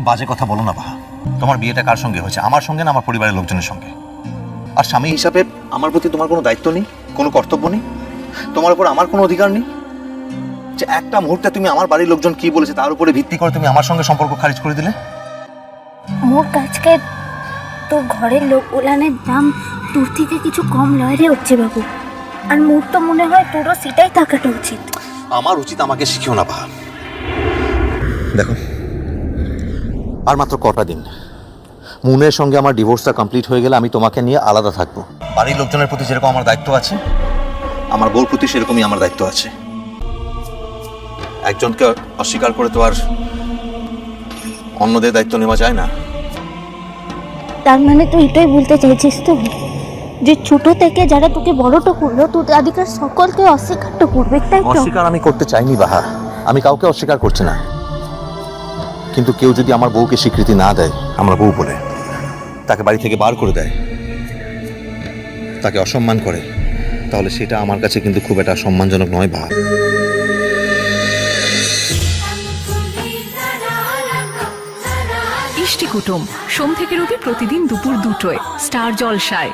বাজে কথা বলো না বাহা। তোমার বিয়েটা কার সঙ্গে হয়েছে? আমার সঙ্গে না আমার পরিবারের লোকজনের সঙ্গে? আর স্বামী হিসাবে আমার প্রতি তোমার কোনো দায়িত্ব নেই? কোনো কর্তব্য নেই? তোমার উপর আমার কোনো অধিকার নেই? যে একটা মুহূর্তে তুমি আমার বাড়ির লোকজন কি বলেছে তার উপরে ভিত্তি করে তুমি আমার সঙ্গে সম্পর্ক খারিজ করে দিলে? মোর কাছকে তোর ঘরের লোক ওলানের দাম তোর থেকে কিছু কম লয় রে হচ্ছে বাবু। আর মোর তো মনে হয় তোরও সেটাই থাকাটা উচিত। আমার উচিত আমাকে শিখিও না বাহা। দেখো আর মাত্র কটা দিন। মুনের সঙ্গে আমার ডিভোর্সটা কমপ্লিট হয়ে গেলে আমি তোমাকে নিয়ে আলাদা থাকব। বাড়ির লোকজনের প্রতি যেরকম আমার দায়িত্ব আছে আমার বউর প্রতি সেরকমই আমার দায়িত্ব আছে। একজনকে অস্বীকার করে তো আর অন্যদের দায়িত্ব নেওয়া যায় না। তার মানে তুই এটাই বলতে চাইছিস তো? যে ছোট থেকে যারা তোকে বড়টা করল তো তাদেরকে সকলকে অস্বীকারটা করবে তাই তো? অস্বীকার আমি করতে চাইনি বাহা। আমি কাউকে অস্বীকার করছি না। কিন্তু কেউ যদি আমার বউকে স্বীকৃতি না দেয়, আমার বউ বলে তাকে বাড়ি থেকে বার করে দেয়, তাকে অসম্মান করে, তাহলে সেটা আমার কাছে কিন্তু খুব একটা সম্মানজনক নয় বাহা ইষ্টি কুটুম, সোম থেকে রবি প্রতিদিন দুপুর দুটোয়, স্টার জলসায়।